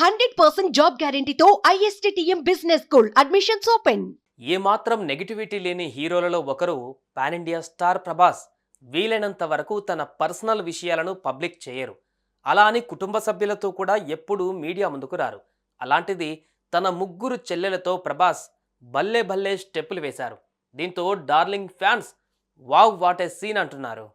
Hundred percent job గ్యారంటీతో ISTM business school admissions open. ఏమాత్రం negativity లేని హీరోలలో ఒకరు పాన్ ఇండియా స్టార్ ప్రభాస్. వీలైనంత వరకు తన పర్సనల్ విషయాలను పబ్లిక్ చేయరు. అలా అని కుటుంబ సభ్యులతో కూడా ఎప్పుడూ మీడియా ముందుకు రారు. అలాంటిది తన ముగ్గురు చెల్లెలతో ప్రభాస్ భల్లే భల్లే స్టెప్పులు వేశారు. దీంతో darling fans wow what a scene అంటున్నారు.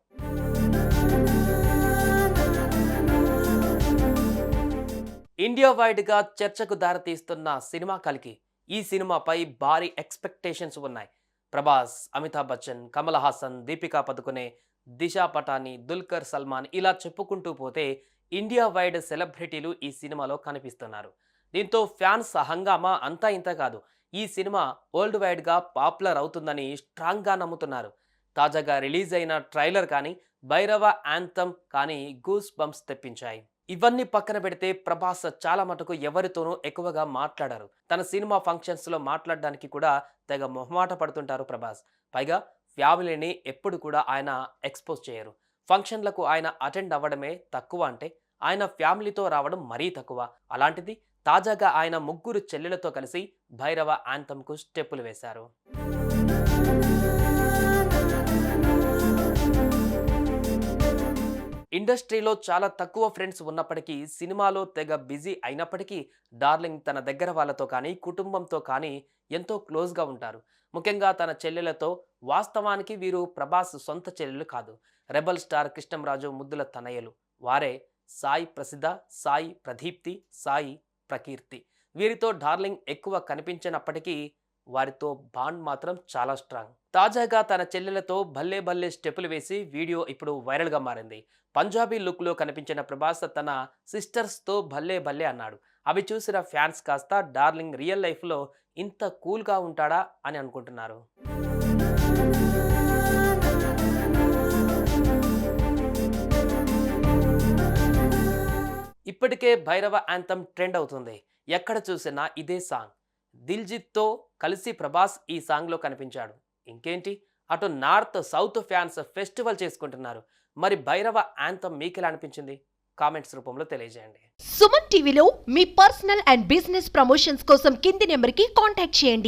ఇండియా వైడ్గా చర్చకు దారితీస్తున్న సినిమా కలికి ఈ సినిమాపై భారీ ఎక్స్పెక్టేషన్స్ ఉన్నాయి. ప్రభాస్ అమితాబ్ బచ్చన్ కమల్ హాసన్ దీపికా పదుకునే దిశా పటాని దుల్కర్ సల్మాన్ ఇలా చెప్పుకుంటూ పోతే ఇండియా వైడ్ సెలబ్రిటీలు ఈ సినిమాలో కనిపిస్తున్నారు. దీంతో ఫ్యాన్స్ హంగామా అంతా ఇంత కాదు. ఈ సినిమా వరల్డ్ వైడ్గా పాపులర్ అవుతుందని స్ట్రాంగ్గా నమ్ముతున్నారు. తాజాగా రిలీజ్ అయిన ట్రైలర్ కానీ భైరవ యాంథమ్ కానీ గూస్ బంప్స్ తెప్పించాయి. ఇవన్నీ పక్కన పెడితే ప్రభాస్ చాలా మటుకు ఎవరితోనూ ఎక్కువగా మాట్లాడారు. తన సినిమా ఫంక్షన్స్లో మాట్లాడడానికి కూడా తెగ మొహమాట పడుతుంటారు ప్రభాస్. పైగా ఫ్యామిలీని ఎప్పుడు కూడా ఆయన ఎక్స్పోజ్ చేయరు. ఫంక్షన్లకు ఆయన అటెండ్ అవ్వడమే తక్కువ అంటే ఆయన ఫ్యామిలీతో రావడం మరీ తక్కువ. అలాంటిది తాజాగా ఆయన ముగ్గురు చెల్లెలతో కలిసి భైరవ యాంథమ్కు స్టెప్పులు వేశారు. ఇండస్ట్రీలో చాలా తక్కువ ఫ్రెండ్స్ ఉన్నప్పటికీ సినిమాలో తెగ బిజీ అయినప్పటికీ డార్లింగ్ తన దగ్గర వాళ్ళతో కానీ కుటుంబంతో కానీ ఎంతో క్లోజ్గా ఉంటారు. ముఖ్యంగా తన చెల్లెలతో వాస్తవానికి వీరు ప్రభాస్ సొంత చెల్లెలు కాదు. రెబల్ స్టార్ కృష్ణంరాజు ముద్దుల తనయ్యలు వారే సాయి ప్రసిద్ధ సాయి ప్రదీప్తి సాయి ప్రకీర్తి. వీరితో డార్లింగ్ ఎక్కువ కనిపించినప్పటికీ వారితో బాండ్ మాత్రం చాలా స్ట్రాంగ్. తాజాగా తన చెల్లెలతో భల్లే భల్లే స్టెప్పులు వేసి వీడియో ఇప్పుడు వైరల్గా మారింది. పంజాబీ లుక్లో కనిపించిన ప్రభాస్ తన సిస్టర్స్తో భల్లే భల్లే అన్నాడు. అవి చూసిన ఫ్యాన్స్ కాస్త డార్లింగ్ రియల్ లైఫ్లో ఇంత కూల్గా ఉంటాడా? అని అనుకుంటున్నారు. ఇప్పటికే భైరవ యాంథమ్ ట్రెండ్ అవుతుంది. ఎక్కడ చూసినా ఇదే సాంగ్. దిల్జిత్తో కలిసి ప్రభాస్ ఈ సాంగ్లో కనిపించాడు. ఇంకేంటి? అటు నార్త్ సౌత్ ఫ్యాన్స్ ఫెస్టివల్ చేసుకుంటున్నారు. మరి భైరవ యాంతం మీకెలా అనిపించింది? కామెంట్స్ రూపంలో తెలియజేయండి. సుమన్ టీవీలో మీ పర్సనల్ అండ్ బిజినెస్ ప్రమోషన్స్ కోసం కింది నెంబర్కి కాంటాక్ట్ చేయండి.